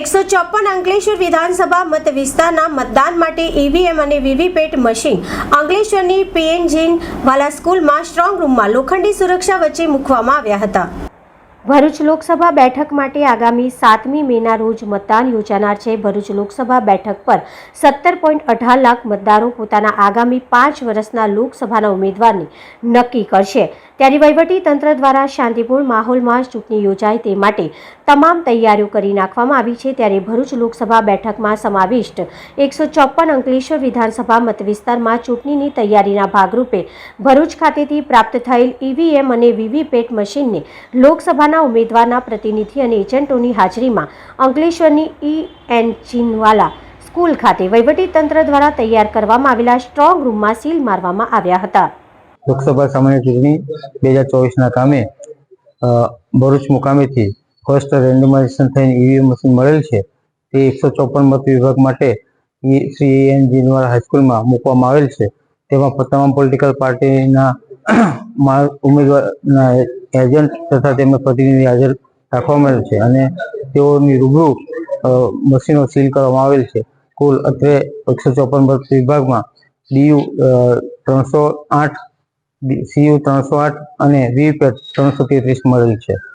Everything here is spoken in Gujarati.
એકસો ચોપન અંકલેશ્વર વિધાનસભા મત વિસ્તારના મતદાન માટે ઈવીએમ અને વીવીપેટ મશીન. અંકલેશ્વરની પીએનજીન વાલા સ્કૂલમાં સ્ટ્રોંગ રૂમમાં લોખંડી સુરક્ષા વચ્ચે મૂકવામાં આવ્યા હતા. ભરૂચ લોકસભા બેઠક માટે આગામી સાતમી મેના રોજ મતદાન યોજાનાર છે. ભરૂચ લોકસભા બેઠક પર સત્તર પોઈન્ટ અઢાર લાખ મતદારો પોતાના આગામી પાંચ વર્ષના લોકસભાના ઉમેદવારને નક્કી કરશે. ત્યારે વહીવટી તંત્ર દ્વારા શાંતિપૂર્ણ માહોલમાં ચૂંટણી યોજાય તે માટે તમામ તૈયારીઓ કરી નાખવામાં આવી છે. ત્યારે ભરૂચ લોકસભા બેઠકમાં સમાવિષ્ટ એકસો ચોપન અંકલેશ્વર વિધાનસભા મતવિસ્તારમાં ચૂંટણીની તૈયારીના ભાગરૂપે ભરૂચ ખાતેથી પ્રાપ્ત થયેલ ઈવીએમ અને વીવીપેટ મશીનને લોકસભાના ઉમેદવારના પ્રતિનિધિ અને એજન્ટોની હાજરીમાં અંકલેશ્વરની ઈ એન્જિનવાલા સ્કૂલ ખાતે તંત્ર દ્વારા તૈયાર કરવામાં આવેલા સ્ટ્રોંગ રૂમમાં સીલ મારવામાં આવ્યા હતા. લોકસભા સામાન્ય ચૂંટણી બે હજાર ચોવીસના કામે ભરૂચ મુકામેથી ફર્સ્ટ રેન્ડમાઇઝેશન થઈને ઈવીએમ મશીન મળેલ છે, તે એકસો ચોપન મત વિભાગ માટે શ્રી એન જીનવાલા હાઈસ્કૂલમાં મૂકવામાં આવેલ છે. તેમાં તમામ પોલિટિકલ પાર્ટીના ઉમેદવારના એજન્ટ તથા તેમના પ્રતિનિધિ હાજર રાખવામાં આવેલ છે અને તેઓની રૂબરૂ મશીનો સીલ કરવામાં આવેલ છે. કુલ અત્રે એકસો ચોપન વિભાગમાં ડીયુ ત્રણસો આઠ સીયુ ત્રણસો આઠ અને વીવીપેટ ત્રણસો તેત્રીસ મળેલ છે.